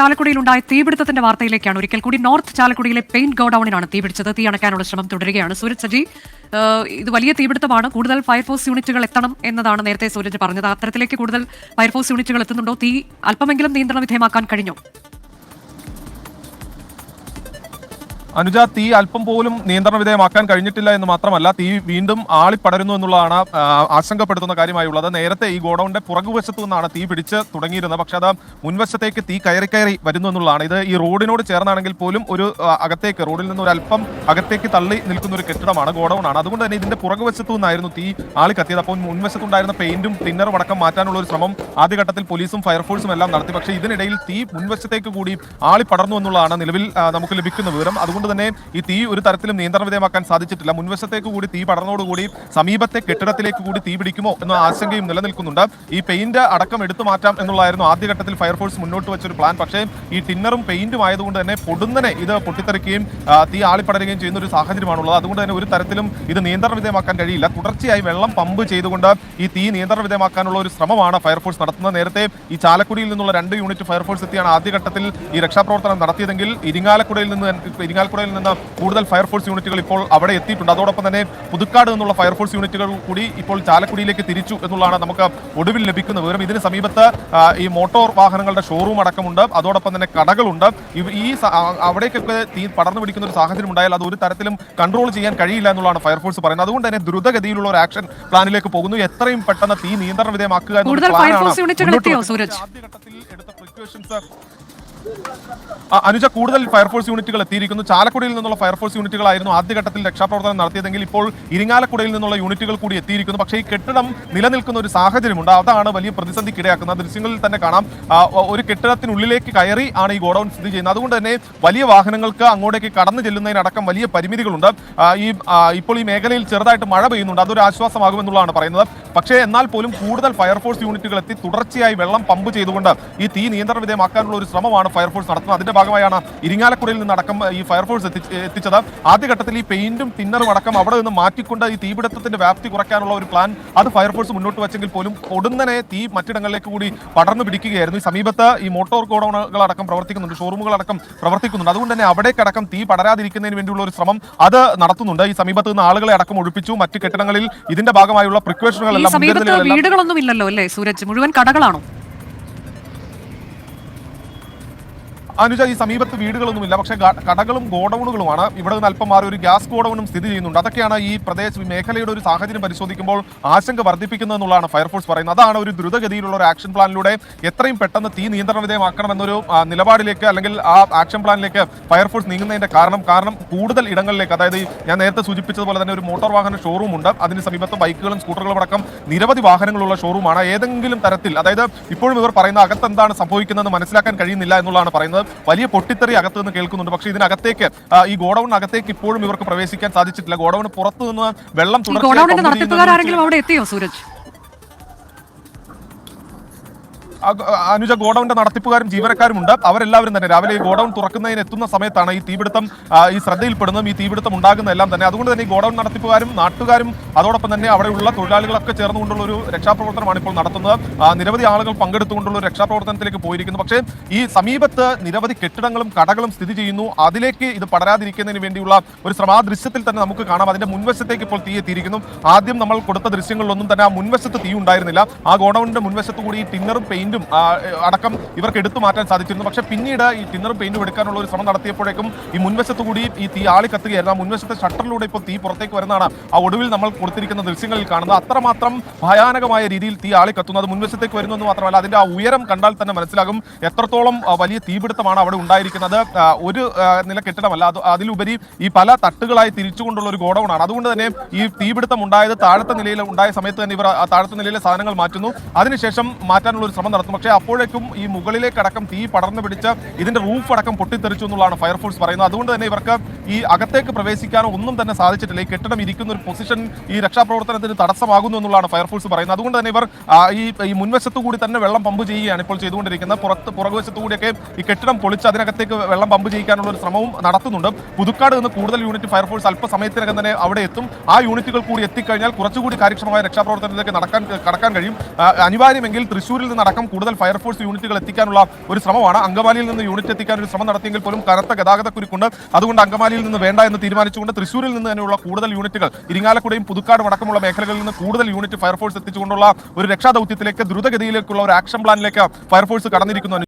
ചാലക്കുടിയിലുണ്ടായ തീപിടുത്തത്തിന്റെ വാർത്തയിലേക്കാണ് ഒരിക്കൽ കൂടി. നോർത്ത് ചാലക്കുടിയിലെ പെയിന്റ് ഗോഡൌണിനാണ് തീപിടിച്ചത്. തീ അണയ്ക്കാനുള്ള ശ്രമം തുടരുകയാണ്. സൂരജ് സജി ഇത് വലിയ തീപിടുത്തമാണ്. കൂടുതൽ ഫയർഫോഴ്സ് യൂണിറ്റുകൾ എത്തണം എന്നതാണ് നേരത്തെ സൂരജ് പറഞ്ഞത്. അത്തരത്തിലേക്ക് കൂടുതൽ ഫയർഫോഴ്സ് യൂണിറ്റുകൾ എത്തുന്നുണ്ടോ? തീ അല്പമെങ്കിലും നിയന്ത്രണ വിധേയമാക്കാൻ കഴിഞ്ഞോ? അനുജ തീ അല്പം പോലും നിയന്ത്രണ വിധേയമാക്കാൻ കഴിഞ്ഞിട്ടില്ല എന്ന് മാത്രമല്ല തീ വീണ്ടും ആളിപ്പടരുന്നു എന്നുള്ളതാണ് ആശങ്കപ്പെടുത്തുന്ന കാര്യമായുള്ളത്. നേരത്തെ ഈ ഗോഡൌണിന്റെ പുറകുവശത്തു നിന്നാണ് തീ പിടിച്ച് തുടങ്ങിയിരുന്നത്. പക്ഷേ അത് മുൻവശത്തേക്ക് തീ കയറി കയറി വരുന്നു എന്നുള്ളതാണ്. ഇത് ഈ റോഡിനോട് ചേർന്നാണെങ്കിൽ പോലും ഒരു അകത്തേക്ക് റോഡിൽ നിന്ന് ഒരു അല്പം അകത്തേക്ക് തള്ളി നിൽക്കുന്ന ഒരു കെട്ടിടമാണ് ഗോഡൌൺ ആണ് അതുകൊണ്ട് തന്നെ ഇതിന്റെ പുറകുവശത്തു നിന്നായിരുന്നു തീ ആളി കത്തിയത് അപ്പോൾ മുൻവശത്തുണ്ടായിരുന്ന പെയിന്റും ടിന്നറും അടക്കം മാറ്റാനുള്ള ഒരു ശ്രമം ആദ്യഘട്ടത്തിൽ പോലീസും ഫയർഫോഴ്സും എല്ലാം നടത്തി. പക്ഷേ ഇതിനിടയിൽ തീ മുൻവശത്തേക്ക് കൂടി ആളി പടർന്നു എന്നുള്ളതാണ് നിലവിൽ നമുക്ക് ലഭിക്കുന്ന വിവരം. അതുകൊണ്ട് തന്നെ ഈ തീ ഒരു തരത്തിലും നിയന്ത്രണ വിധേയമാക്കാൻ സാധിച്ചിട്ടില്ല. മുൻവശത്തേക്ക് കൂടി തീ പടർന്നോടുകൂടി സമീപത്തെ കെട്ടിടത്തിലേക്ക് കൂടി തീ പിടിക്കുമോ എന്ന ആശങ്കയും നിലനിൽക്കുന്നുണ്ട്. ഈ പെയിന്റ് അടക്കം എടുത്തു മാറ്റാം എന്നുള്ളതായിരുന്നു ആദ്യഘട്ടത്തിൽ ഫയർഫോഴ്സ് മുന്നോട്ട് വെച്ചൊരു പ്ലാൻ. പക്ഷേ ഈ ടിന്നറും പെയിന്റും ആയതുകൊണ്ട് തന്നെ പൊടുന്നനെ ഇത് പൊട്ടിത്തെറിക്കുകയും തീ ആളിപ്പടരുകയും ചെയ്യുന്ന ഒരു സാഹചര്യമാണുള്ളത്. അതുകൊണ്ട് തന്നെ ഒരു തരത്തിലും ഇത് നിയന്ത്രണ വിധേയമാക്കാൻ കഴിയില്ല. തുടർച്ചയായി വെള്ളം പമ്പ് ചെയ്തുകൊണ്ട് ഈ തീ നിയന്ത്രണ വിധേയമാക്കാനുള്ള ഒരു ശ്രമമാണ് ഫയർഫോഴ്സ് നടത്തുന്നത്. നേരത്തെ ഈ ചാലക്കുടിയിൽ നിന്നുള്ള രണ്ട് യൂണിറ്റ് ഫയർഫോഴ്സ് എത്തിയാണ് ആദ്യഘട്ടത്തിൽ ഈ രക്ഷാപ്രവർത്തനം നടത്തിയതെങ്കിൽ ഇരിങ്ങാലക്കുടയിൽ നിന്ന് ഇരിങ്ങാലക്കുടയിൽ നിന്ന് കൂടുതൽ ഫയർഫോഴ്സ് യൂണിറ്റുകൾ ഇപ്പോൾ അവിടെ എത്തിയിട്ടുണ്ട്. അതോടൊപ്പം തന്നെ പുതുക്കാട് നിന്നുള്ള ഫയർഫോഴ്സ് യൂണിറ്റുകൾ കൂടി ഇപ്പോൾ ചാലക്കുടിയിലേക്ക് തിരിച്ചു എന്നുള്ളതാണ് നമുക്ക് ഒടുവിൽ ലഭിക്കുന്ന വിവരം. ഇതിന് സമീപത്ത് ഈ മോട്ടോർ വാഹനങ്ങളുടെ ഷോറൂം അടക്കമുണ്ട്. അതോടൊപ്പം തന്നെ കടകളുണ്ട്. ഈ അവിടേക്കൊക്കെ തീ പടർന്നു പിടിക്കുന്ന ഒരു സാഹചര്യം ഉണ്ടായാൽ അത് ഒരു തരത്തിലും കൺട്രോൾ ചെയ്യാൻ കഴിയില്ല എന്നുള്ളതാണ് ഫയർഫോഴ്സ് പറയുന്നത്. അതുകൊണ്ട് തന്നെ ദ്രുതഗതിയിലുള്ള ഒരു ആക്ഷൻ പ്ലാനിലേക്ക് പോകുന്നു. എത്രയും പെട്ടെന്ന് തീ നിയന്ത്രണ വിധേയമാക്കുക എന്നുള്ള പ്ലാനാണ്? ആദ്യഘട്ടത്തിൽ എടുത്ത പ്രിക്കോഷൻസ് അനുജ കൂടുതൽ ഫയർഫോഴ്സ് യൂണിറ്റുകൾ എത്തിയിരിക്കുന്നു. ചാലക്കുടിയിൽ നിന്നുള്ള ഫയർഫോഴ്സ് യൂണിറ്റുകളായിരുന്നു ആദ്യഘട്ടത്തിൽ രക്ഷാപ്രവർത്തനം നടത്തിയതെങ്കിൽ ഇപ്പോൾ ഇരിങ്ങാലക്കുടയിൽ നിന്നുള്ള യൂണിറ്റുകൾ കൂടി എത്തിയിരിക്കുന്നു. പക്ഷേ ഈ കെട്ടിടം നിലനിൽക്കുന്ന ഒരു സാഹചര്യമുണ്ട്. അതാണ് വലിയ പ്രതിസന്ധി ഇടയാക്കുന്നത് ദൃശ്യങ്ങളിൽ തന്നെ കാണാം. ഒരു കെട്ടിടത്തിനുള്ളിലേക്ക് കയറി ആണ് ഈ ഗോഡൌൺ സ്ഥിതി ചെയ്യുന്നത്. അതുകൊണ്ട് തന്നെ വലിയ വാഹനങ്ങൾക്ക് അങ്ങോട്ടേക്ക് കടന്നു ചെല്ലുന്നതിനടക്കം വലിയ പരിമിതികളുണ്ട്. ഈ ഇപ്പോൾ ഈ മേഖലയിൽ ചെറുതായിട്ട് മഴ പെയ്യുന്നുണ്ട്. അതൊരു ആശ്വാസമാകുമെന്നുള്ളതാണ് പറയുന്നത്. പക്ഷേ എന്നാൽ പോലും കൂടുതൽ ഫയർഫോഴ്സ് യൂണിറ്റുകൾ എത്തി തുടർച്ചയായി വെള്ളം പമ്പ് ചെയ്തുകൊണ്ട് ഈ തീ നിയന്ത്രണ വിധേയമാക്കാനുള്ള ഒരു ശ്രമമാണ് ഫയർഫോഴ്സ് നടത്തുന്നത്. അതിന്റെ ഭാഗമായാണ് ഇരിങ്ങാലക്കുടയിൽ നിന്ന് അടക്കം ഈ ഫയർഫോഴ്സ് എത്തി എത്തിച്ചത്. ആദ്യഘട്ടത്തിൽ ഈ പെയിന്റും തിന്നറും അടക്കം അവിടെ നിന്ന് മാറ്റിക്കൊണ്ട് ഈ തീപിടുത്തത്തിന്റെ വ്യാപ്തി കുറയ്ക്കാനുള്ള ഒരു പ്ലാൻ അത് ഫയർഫോഴ്സ് മുന്നോട്ട് വെച്ചെങ്കിൽ പോലും ഒടുന്നനെ തീ മറ്റിടങ്ങളിലേക്ക് കൂടി പടർന്നു പിടിക്കുകയായിരുന്നു. ഈ സമീപത്ത് ഈ മോട്ടോർ ഗോഡൌണുകൾ അടക്കം പ്രവർത്തിക്കുന്നുണ്ട് ഷോറൂമുകൾ അടക്കം പ്രവർത്തിക്കുന്നുണ്ട്. അതുകൊണ്ട് തന്നെ അവിടേക്കടക്കം തീ പടരാതിരിക്കുന്നതിന് വേണ്ടിയുള്ള ഒരു ശ്രമം അത് നടത്തുന്നുണ്ട്. ഈ സമീപത്ത് നിന്ന് ആളുകളെ അടക്കം ഒഴിപ്പിച്ചു. മറ്റ് കെട്ടിടങ്ങളിൽ ഇതിന്റെ ഭാഗമായുള്ള പ്രിക്കോഷനുകളെല്ലാം വീടുകളൊന്നും ഇല്ലല്ലോ അല്ലേ സൂരജ്? മുഴുവൻ കടകളാണോ? അനുജ ഈ സമീപത്ത് വീടുകളൊന്നുമില്ല. പക്ഷേ കടകളും ഗോഡൌണുകളുമാണ്. ഇവിടെ നിന്ന് അല്പം മാറി ഒരു ഗ്യാസ് ഗോഡൌണും സ്ഥിതി ചെയ്യുന്നുണ്ട്. അതൊക്കെയാണ് ഈ പ്രദേശ മേഖലയുടെ ഒരു സാഹചര്യം പരിശോധിക്കുമ്പോൾ ആശങ്ക വർദ്ധിപ്പിക്കുന്നതെന്നുള്ളതാണ് ഫയർഫോഴ്സ് പറയുന്നത്. അതാണ് ഒരു ദ്രുതഗതിയിലുള്ള ഒരു ആക്ഷൻ പ്ലാനിലൂടെ എത്രയും പെട്ടെന്ന് തീ നിയന്ത്രണ വിധേയമാക്കണമെന്നൊരു നിലപാടിലേക്ക് അല്ലെങ്കിൽ ആ ആക്ഷൻ പ്ലാനിലേക്ക് ഫയർഫോഴ്സ് നീങ്ങുന്നതിന്റെ കാരണം കാരണം കൂടുതൽ ഇടങ്ങളിലേക്ക് അതായത് ഞാൻ നേരത്തെ സൂചിപ്പിച്ചതുപോലെ തന്നെ ഒരു മോട്ടോർ വാഹന ഷോറൂം ഉണ്ട്. അതിന് സമീപത്ത് ബൈക്കുകളും സ്കൂട്ടറുകളും അടക്കം നിരവധി വാഹനങ്ങളുള്ള ഷോറൂമാണ്. ഏതെങ്കിലും തരത്തിൽ അതായത് ഇപ്പോഴും ഇവർ പറയുന്ന അകത്ത് എന്താണ് സംഭവിക്കുന്നതെന്ന് മനസ്സിലാക്കാൻ കഴിയുന്നില്ല എന്നുള്ളതാണ് പറയുന്നത്. വലിയ പൊട്ടിത്തെറി അകത്തു നിന്ന് കേൾക്കുന്നുണ്ട്. പക്ഷേ ഇതിനകത്തേക്ക് ഈ ഗോഡൌണിനകത്തേക്ക് ഇപ്പോഴും ഇവർക്ക് പ്രവേശിക്കാൻ സാധിച്ചിട്ടില്ല. ഗോഡൌൺ പുറത്തു നിന്ന് വെള്ളം തുടർച്ചയായി അനുജ ഗോഡൌണിന്റെ നടത്തിപ്പുകാരും ജീവനക്കാരും ഉണ്ട് അവരെല്ലാവരും തന്നെ രാവിലെ ഈ ഗോഡൌൺ തുറക്കുന്നതിന് എത്തുന്ന സമയത്താണ് ഈ തീപിടുത്തം ഈ ശ്രദ്ധയിൽപ്പെടുന്നതും ഈ തീപിടുത്തം ഉണ്ടാകുന്ന എല്ലാം തന്നെ. അതുകൊണ്ട് തന്നെ ഈ ഗോഡൌൺ നടത്തിപ്പുകാരും നാട്ടുകാരും അതോടൊപ്പം തന്നെ അവിടെയുള്ള തൊഴിലാളികളൊക്കെ ചേർന്നുകൊണ്ടുള്ള ഒരു രക്ഷാപ്രവർത്തനമാണ് ഇപ്പോൾ നടത്തുന്നത്. നിരവധി ആളുകൾ പങ്കെടുത്തുകൊണ്ടുള്ള ഒരു രക്ഷാപ്രവർത്തനത്തിലേക്ക് പോയിരിക്കുന്നു. പക്ഷേ ഈ സമീപത്ത് നിരവധി കെട്ടിടങ്ങളും കടകളും സ്ഥിതി ചെയ്യുന്നു. അതിലേക്ക് ഇത് പടരാതിരിക്കുന്നതിന് വേണ്ടിയുള്ള ഒരു ശ്രമാദൃശ്യത്തിൽ ദൃശ്യത്തിൽ തന്നെ നമുക്ക് കാണാം. അതിന്റെ മുൻവശത്തേക്ക് ഇപ്പോൾ തീ എത്തിയിരിക്കുന്നു. ആദ്യം നമ്മൾ കൊടുത്ത ദൃശ്യങ്ങളിലൊന്നും തന്നെ ആ മുൻവശത്ത് തീ ഉണ്ടായിരുന്നില്ല. ആ ഗോഡൌണിന്റെ മുൻവശത്ത് കൂടി ടിന്നറും പെയിന്റും ആ, അടക്കം ഇവർക്ക് എടുത്തു മാറ്റാൻ സാധിച്ചിരുന്നു. പക്ഷേ പിന്നീട് ഈ ടിന്നറും പെയിന്റും എടുക്കാനുള്ള ഒരു ശ്രമം നടത്തിയപ്പോഴേക്കും ഈ മുൻവശത്ത് കൂടി ഈ തീ ആളി കത്തുകയായിരുന്നു. ആ മുൻവശത്തെ ഷട്ടറിലൂടെ ഇപ്പോൾ തീ പുറത്തേക്ക് വരുന്നതാണ് ആ ഒടുവിൽ നമ്മൾ കൊടുത്തിരിക്കുന്ന ദൃശ്യങ്ങളിൽ കാണുന്നത്. അത്രമാത്രം ഭയാനകമായ രീതിയിൽ തീ ആളി കത്തുന്നു. അത് മുൻവശത്തേക്ക് വരുന്നു എന്ന് മാത്രമല്ല അതിന്റെ ആ ഉയരം കണ്ടാൽ തന്നെ മനസ്സിലാകും എത്രത്തോളം വലിയ തീപിടുത്തമാണ് അവിടെ ഉണ്ടായിരിക്കുന്നത്. ഒരു നില കെട്ടിടമല്ല അത് അതിലുപരി ഈ പല തട്ടുകളായി തിരിച്ചുകൊണ്ടുള്ള ഒരു ഗോഡൗണാണ്. അതുകൊണ്ട് തന്നെ ഈ തീപിടുത്തം ഉണ്ടായത് താഴത്തെ നിലയിൽ ഉണ്ടായ സമയത്ത് തന്നെ ഇവർ താഴത്തെ നിലയിലെ സാധനങ്ങൾ മാറ്റുന്നു. അതിനുശേഷം മാറ്റാനുള്ള ഒരു ശ്രമം നടത്തും. പക്ഷേ അപ്പോഴേക്കും ഈ മുകളിലേക്കടക്കം തീ പടർന്നു പിടിച്ച് ഇതിന്റെ റൂഫ് അടക്കം പൊട്ടിത്തെറിച്ചു എന്നുള്ളതാണ് ഫയർഫോഴ്സ് പറയുന്നത്. അതുകൊണ്ട് തന്നെ ഇവർക്ക് ഈ അകത്തേക്ക് പ്രവേശിക്കാനോ ഒന്നും തന്നെ സാധിച്ചിട്ടില്ല. ഈ കെട്ടിടം ഇരിക്കുന്ന ഒരു പൊസിഷൻ ഈ രക്ഷാപ്രവർത്തനത്തിന് തടസ്സമാകുന്നു എന്നുള്ളതാണ് ഫയർഫോഴ്സ് പറയുന്നത്. അതുകൊണ്ട് തന്നെ ഇവർ ഈ ഈ മുൻവശത്തു കൂടി തന്നെ വെള്ളം പമ്പ് ചെയ്യുകയാണ് ഇപ്പോൾ ചെയ്തുകൊണ്ടിരിക്കുന്നത്. പുറത്ത് പുറകുവശത്തു കൂടിയൊക്കെ ഈ കെട്ടിടം പൊളിച്ച് അതിനകത്തേക്ക് വെള്ളം പമ്പ് ചെയ്യിക്കാനുള്ള ഒരു ശ്രമവും നടത്തുന്നുണ്ട്. പുതുക്കാട് നിന്ന് കൂടുതൽ യൂണിറ്റ് ഫയർഫോഴ്സ് അല്പസമയത്തിനകം തന്നെ അവിടെ എത്തും. ആ യൂണിറ്റുകൾ കൂടി എത്തിക്കഴിഞ്ഞാൽ കുറച്ചുകൂടി കാര്യക്ഷമമായ രക്ഷാപ്രവർത്തനത്തിലേക്ക് നടക്കാൻ കടക്കാൻ കഴിയും. അനിവാര്യമെങ്കിൽ തൃശ്ശൂരിൽ നിന്നടക്കം ഭാഗം കൂടുതൽ ഫയർഫോഴ്സ് യൂണിറ്റുകൾ എത്തിക്കാനുള്ള ഒരു ശ്രമമാണ്. അങ്കമാലിയിൽ നിന്ന് യൂണിറ്റ് എത്തിക്കാൻ ഒരു ശ്രമം നടത്തിയെങ്കിൽ പോലും കനത്ത ഗതാഗത കുരുക്കുണ്ട് അതുകൊണ്ട് അങ്കമാലിയിൽ നിന്ന് വേണ്ട എന്ന് തീരുമാനിച്ചുകൊണ്ട് തൃശ്ശൂരിൽ നിന്ന് തന്നെയുള്ള കൂടുതൽ യൂണിറ്റുകൾ ഇരിങ്ങാലക്കുടയും പുതുക്കാടും അടക്കമുള്ള മേഖലകളിൽ നിന്ന് കൂടുതൽ യൂണിറ്റ് ഫയർഫോഴ്സ് എത്തിച്ചുകൊണ്ടുള്ള ഒരു രക്ഷാദൌത്യത്തിലേക്ക് ദ്രുതഗതിയിലേക്കുള്ള ഒരു ആക്ഷൻ പ്ലാനിലേക്ക് ഫയർഫോഴ്സ് കടന്നിരിക്കുന്നു.